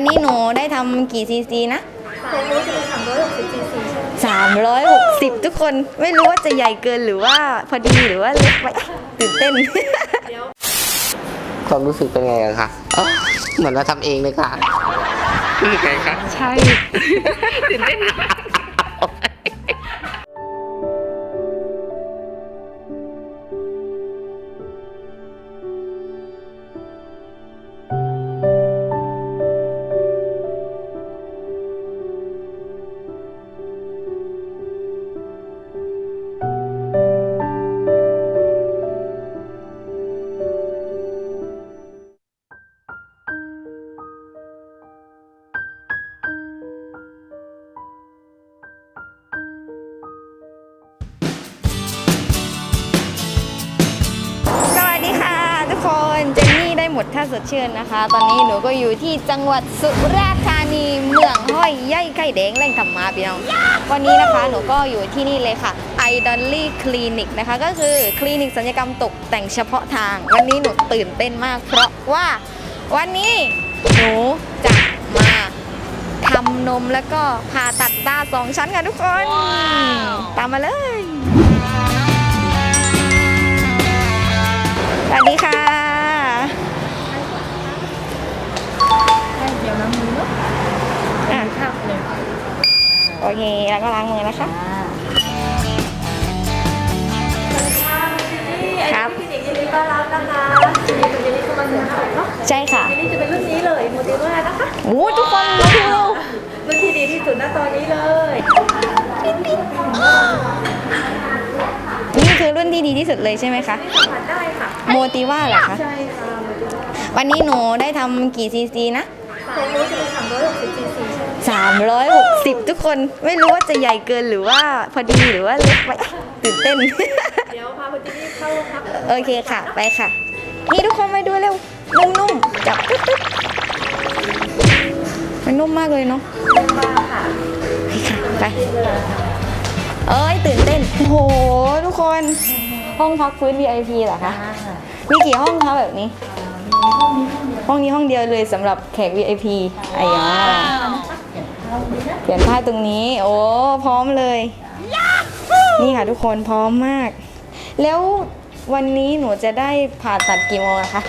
วันนี้หนูได้ทำกี่ซีซีนะของรู้จะเป็นสามร้อยหกสิบซีซีใช่ไหม360 ทุกคนไม่รู้ว่าจะใหญ่เกินหรือว่าพอดีหรือว่าเล็กไปตื่นเต้นเดี๋ยวความรู้สึกเป็นไงอะคะเอ้าเหมือนเราทำเองเลยค่ะรู้สึกไงคะ ใช่ ตื่นเต้น ด้หมดท่าสดชื่นนะคะ ตอนนี้หนูก็อยู่ที่จังหวัดสุราษฎร์ธานีเมืองห้อยย่ายไข่แดงแหล่งธรรมาพี่น้องวันนี้นะคะหนูก็อยู่ที่นี่เลยค่ะไอดอลลี่คลินิกนะคะ ก็คือคลินิกศัลยกรรมตกแต่งเฉพาะทาง วันนี้หนูตื่นเต้นมาก เพราะว่าวันนี้หนูจะมาทำนมแล้วก็ผ่าตัดตาสองชั้นค่ะทุกคน ตามมาเลยสวัสดีค่ะ เดี๋ยวน้ำมือเนาะอะครับเลย โอเค แล้วก็ล้างมือนะคะ ครับพี่เด็กยินดีต้อนรับนะคะยินดีกับยินดีเข้ามาเสริมสวยเนาะใช่ค่ะยินดีจะเป็นรุ่นนี้เลยโมเดลว่านะคะ โอ้ทุกคนมาดูรุ่นที่ดีที่สุดณตอนนี้เลยนี่คือรุ่นที่ดีที่สุดเลยใช่ไหมคะที่สัมผัสได้ค่ะ โมติว่าเหรอคะ ใช่ค่ะโมเดลว่าวันนี้หนูได้ทำกี่ซีซีนะ ของรู้จะเป็นสามร้อยหกสิบซีซีใช่ไหม360 ทุกคนไม่รู้ว่าจะใหญ่เกินหรือว่าพอดีหรือว่าเล็กไปตื่นเต้น เดี๋ยวพาคุณจินนี่เข้าโรงพักโอเคค่ะ ไปค่ะ นี่ทุกคนมาดูเร็ว นุ่มๆ จับตึ๊ดๆมันนุ่มมากเลยเนาะมาค่ะไปค่ะไปเอ้ยตื่นเต้นโอ้โห ทุกคน ห้องพักฟื้น VIP เหรอคะ มีกี่ห้องคะแบบนี้ ห้องนี้ห้องเดียวเลยสำหรับแขก VIP ไอ้ยาเปลี่ยนผ้าตรงนี้ โอ้พร้อมเลย นี่ค่ะทุกคนพร้อมมาก แล้ววันนี้หนูจะได้ผ่าตัดกี่โมงอะคะ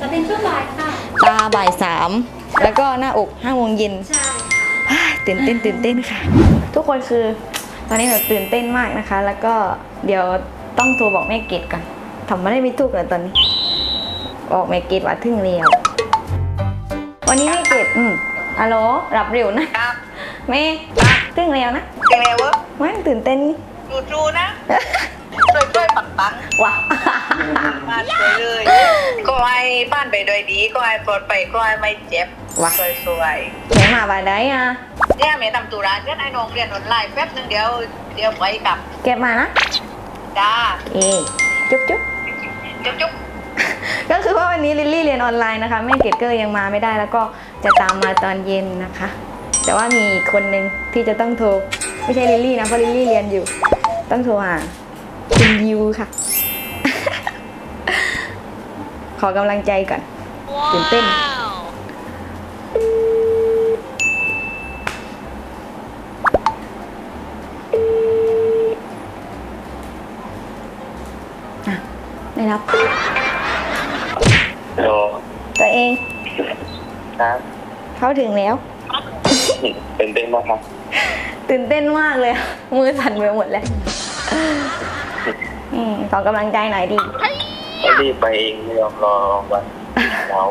จะเป็นช่วงบ่ายค่ะ ตาบ่ายสามแล้วก็หน้าอกห้าโมงเย็นใช่อ่าตื่นเต้นตื่นเต้นค่ะ ทุกคนคือตอนนี้หนูตื่นเต้นมากนะคะ แล้วก็เดี๋ยวต้องโทรบอกแม่เกดก่อนทำไม่ได้ไม่ถูกเลยตอนนี้ บอกแม่เกดว่าถึงแล้ววันนี้แม่เกดอืมอะโหลรับเร็วนะครับแม่ถึงแล้วนะยังไงวะมันตื่นเต้นดูดูๆนะช่วยช่วยปังปังว้ามาสวยเลยก็ให้บ้านไปโดยดีก็ให้ปลอดภัยก็ให้ไม่เจ็บว้าสวยสวยแม่มาบ่ายได้อะๆเนี่ยแม่ทำตุราเรียนไอ้น้องเรียนออนไลน์แป๊บนึงเดี๋ยวเดี๋ยวไปกลับ เก็บมานะจ้าเอจุ๊บจุ๊บจุ๊บจุ๊บ ก็คือว่าวันนี้ลิลลี่เรียนออนไลน์นะคะแม่เกดก็เลยยังมาไม่ได้แล้วก็จะตามมาตอนเย็นนะคะ แต่ว่ามีอีกคนนึงที่จะต้องโทรไม่ใช่ลิลลี่นะเพราะลิลลี่เรียนอยู่ ต้องโทรหาคุณยูค่ะ ขอกำลังใจก่อนตื่นเต้นอะไม่รับฮัลโหลตัว เอง ครับเข้าถึงแล้ว เป็นเต้นมากครับตื่นเต้นมากเลย มือสั่นไปหมดแล้วอืมขอกำลังใจหน่อยดิก็รีบไปเองไม่ยอมรอวันเรา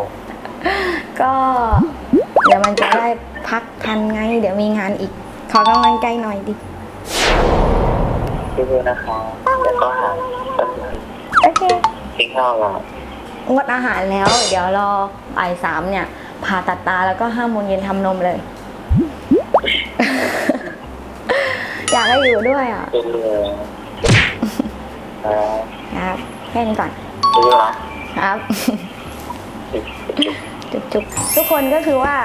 ก็เดี๋ยวมันจะได้พักทันไง เดี๋ยวมีงานอีก ขอกำลังใจหน่อยดิสู้ๆนะคะแล้วก็หาแป๊บนึงโอเค กินข้าวก่อน งดอาหารแล้ว เดี๋ยวรอบ่ายสามเนี่ยผ่าตัดตาแล้วก็ห้าโมงเย็นทำนมเลย อยากให้อยู่ด้วยอะเป็นเลยครับครับแค่นี้ก่อนสู้นะครับ จุ๊บจุ๊บทุกคนก็คือว่า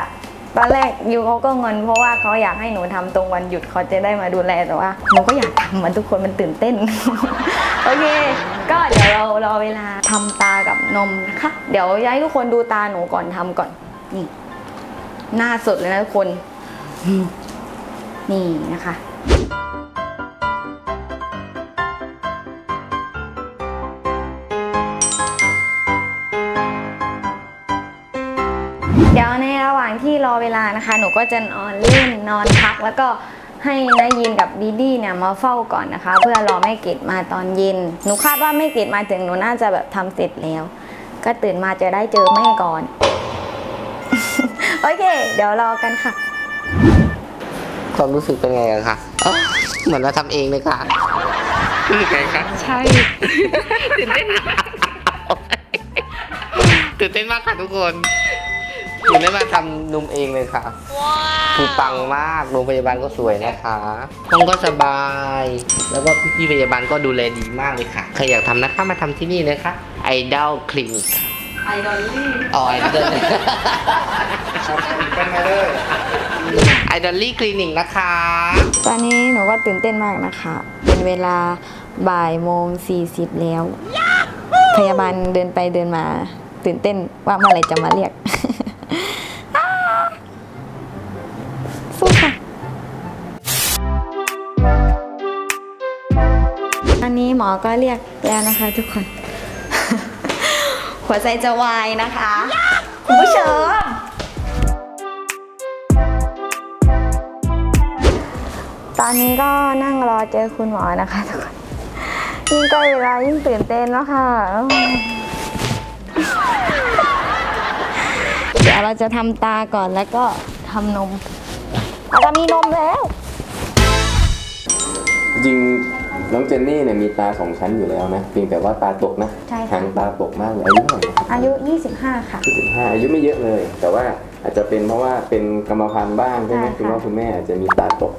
ตอนแรกยูเขาก็งอนเพราะว่าเขาอยากให้หนูทำตรงวันหยุดเขาจะได้มาดูแลแต่ว่าหนูก็อยากทำมันทุกคนมันตื่นเต้น โอเค ก็เดี๋ยวเรารอเวลาทำตากับนมนะคะ เดี๋ยวย้ายทุกคนดูตาหนูก่อนทำก่อนนี่หน้าสดเลยนะทุกคน นี่นะคะ ระหว่างที่รอเวลานะคะ หนูก็จะนอนเล่นนอนพัก แล้วก็ให้นายินกับดีดี้เนี่ยมาเฝ้าก่อนนะคะ เพื่อรอแม่เกดมาตอนเย็น หนูคาดว่าแม่เกดมาถึงหนูน่าจะแบบทำเสร็จแล้ว ก็ตื่นมาจะได้เจอแม่ก่อน โอเค เดี๋ยวรอกันค่ะความรู้สึกเป็นไงกันคะเอ้าเหมือนเราทำเองเลยค่ะรู้สึกไงคะใช่ตื่นเต้นตื่นเต้นมากค่ะทุกคน ตื่นได้มาทำนมเองเลยค่ะ คือปังมาก โรงพยาบาลก็สวยนะคะ ห้องก็สบาย แล้วก็พี่ๆพยาบาลก็ดูแลดีมากเลยค่ะ ใครอยากทำนะคะมาทำที่นี่เลยค่ะไอดอลคลินิกไอดอลลี่อ๋อไอดอลเป็นมาเลยไอดอลลี่คลินิกนะคะ ตอนนี้หนูก็ตื่นเต้นมากนะคะ เป็นเวลาบ่ายโมงสี่สิบแล้ว พยาบาลเดินไปเดินมา ตื่นเต้นว่าเมื่อไหร่จะมาเรียก อันนี้หมอก็เรียกแล้วนะคะทุกคน หัวใจจะวายนะคะคุณผู้ชมตอนนี้ก็นั่งรอเจอคุณหมอนะคะทุกคนยิ่งใกล้เวลายิ่งตื่นเต้นแล้วค่ะเดี๋ยวเราจะทำตาก่อนแล้วก็ทำนมอาจจะมีนมแล้ว จริงๆ น้องเจนนี่เนี่ยมีตาสองชั้นอยู่แล้วนะเพียงแต่ว่าตาตกนะใช่ค่ะ หางตาตกมากเลยอายุเท่าไหร่นะครับอายุ 25 ค่ะยี่สิบห้าอายุไม่เยอะเลย แต่ว่าอาจจะเป็นเพราะว่าเป็นกรรมพันธุ์บ้างใช่ไหมใช่ค่ะ คุณพ่อคุณแม่อาจจะมีตาตก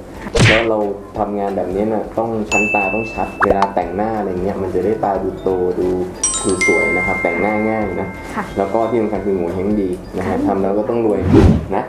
แล้วเราทำงานแบบนี้น่ะต้องชั้นตาต้องชัด เวลาแต่งหน้าอะไรเงี้ยมันจะได้ตาดูโตดูดูสวยนะครับแต่งหน้าง่ายนะ ค่ะ แล้วก็ที่สำคัญคือหมูเฮงดีนะฮะค่ะทำแล้วก็ต้องรวยนะ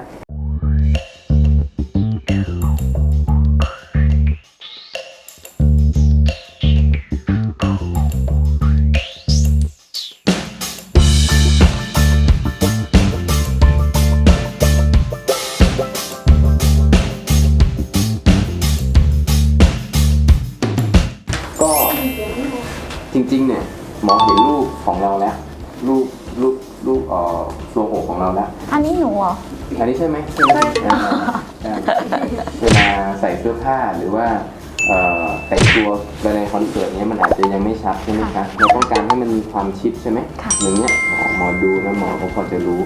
ริงๆ เนี่ย หมอเห็นรูปของเราแล้ว รูปรูปรูปเอ่อโซโหของเราแล้ว อันนี้หนูเหรอ อันนี้ใช่ไหมใช่ไหมอ่าใช่เวลาใส่เสื้อผ้าหรือว่าเอ่อแต่งตัวไปในคอนเสิร์ตเนี้ยมันอาจจะยังไม่ชัดใช่ไหมคะเราต้องการให้มันมีความชิดใช่ไหมค่ะ อย่างเงี้ยหมอหมอดูนะหมอเขาพอจะรู้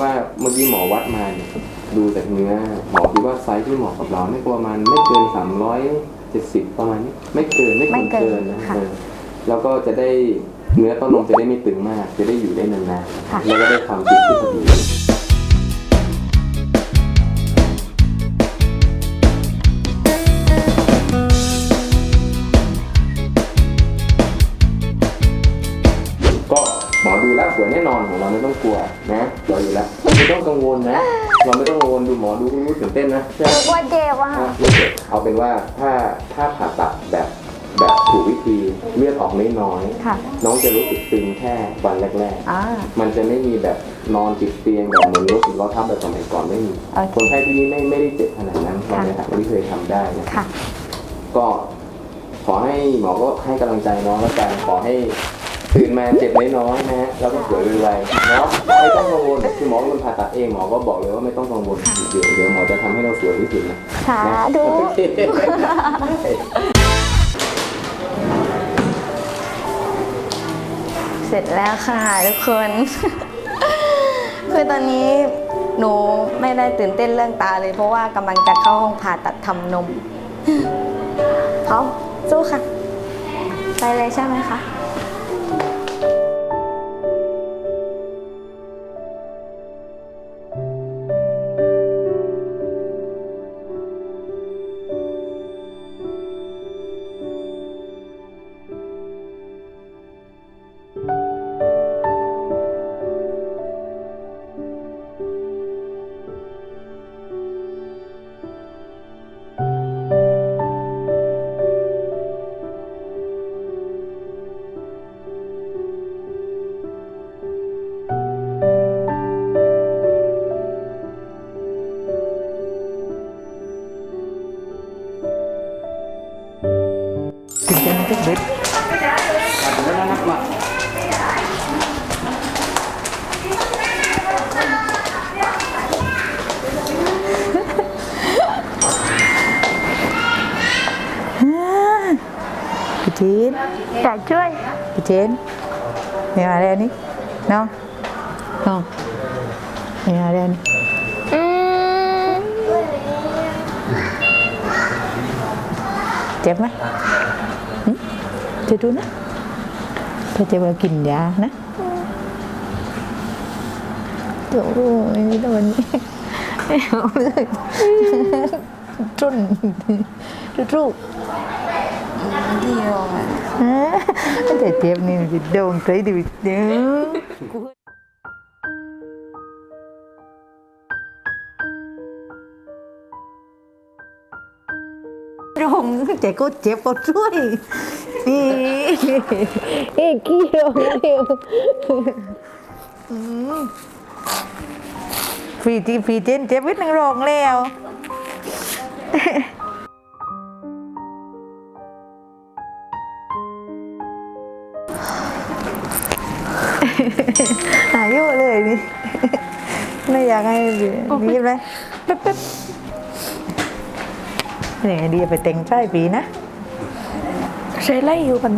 ราะงั้นหมอคิดว่าเมื่อกี้หมอวัดมาเนี่ยดูจากเนื้อหมอคิดว่าไซส์ที่เหมาะกับเราไม่ประมาณไม่เกิน 370 ประมาณนี้ไม่เกินไม่ควรไม่เกิเกินนนะค่ะเออแล้วก็จะได้เนื้อเต้านมจะได้ไม่ตึงมาก จะได้อยู่ได้นานค่ะ ๆแล้วก็ได้ความฟิตที่พอดีก็หมอดูแล้วสวยแน่นอนของเราไม่ต้องกลัวนะ กังวลนะ เราไม่ต้องกังวลดูหมอดูรู้ตื่นเต้นนะใช่ไหมนึกว่าเจ็บอะอะ ไม่เจ็บเอาเป็นว่าถ้าถ้าผ่าตัดแบบแบบถูกวิธีเลือดออกน้อยค่ะๆน้องจะรู้สึกตึงแค่วันแรกอ่า ๆ มันจะไม่มีแบบนอนติดเตียงแบบเหมือนรถสิบล้อทับแบบสมัยก่อนไม่มี โอเคคนไข้ที่นี่ไม่ไม่ได้เจ็บขนาดนั้นเราค่ะในฐานะที่เคยทำได้นะ ค่ะ ก็ขอให้หมอก็ให้กำลังใจน้องแล้วกันขอให้ ตื่นมาเจ็บน้อยๆนะฮะแล้วก็สวยไวๆเนาะไม่ต้องกังวลคือหมอเป็นคนผ่าตัดเองหมอก็บอกเลยว่าไม่ต้องกังวลเดี๋ยวเดี๋ยวหมอจะทำให้เราสวยที่สุดนะสาธุเคเสร็จแล้วค่ะทุกคน คือตอนนี้หนูไม่ได้ตื่นเต้นเรื่องตาเลย เพราะว่ากำลังจะเข้าห้องผ่าตัดทำนม พร้อมสู้ค่ะ ไปเลยใช่ไหมคะ ทุกบิดแล้วนักมาพี่จีนอยากช่วยพี่จีนมีอะไรอันนี้น้องน้องมีอะไรอันนี้อืมเจ็บไหมหึ จะดูนะถ้าเจ็บก็กินยานะโอ้ยโดนไม่เอาเลยจุนจุจุเดียวอะแต่เจ็บนี่มันจะโดนใจดิเด้อ โดนแต่ก็เจ็บก็ช่วยนี่เอ้ยเกี่ยวเกี่ยวอืมฟรีที่ฟรีเจนเจ็บวิทย์นังรองแล้วหายอยู่เลยนี่ไม่อยากให้รีบเลยแป๊บๆเนี่ยดีไปเต่งใต้ปีนะ ใช้ไล่อยู่กัน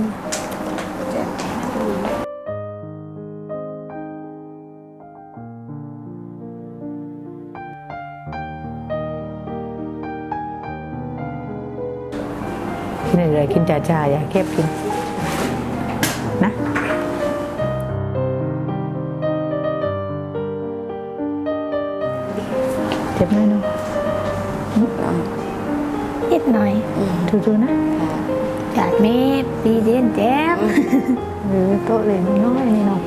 นี่เลยกินจ่าจ่าอย่าเก็บกิน จากนี้ปีเจนแจ๊บหรือโต๊ะเลยน้อยนี่น้อง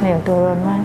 เดี๋ยวตัวร้อนมาก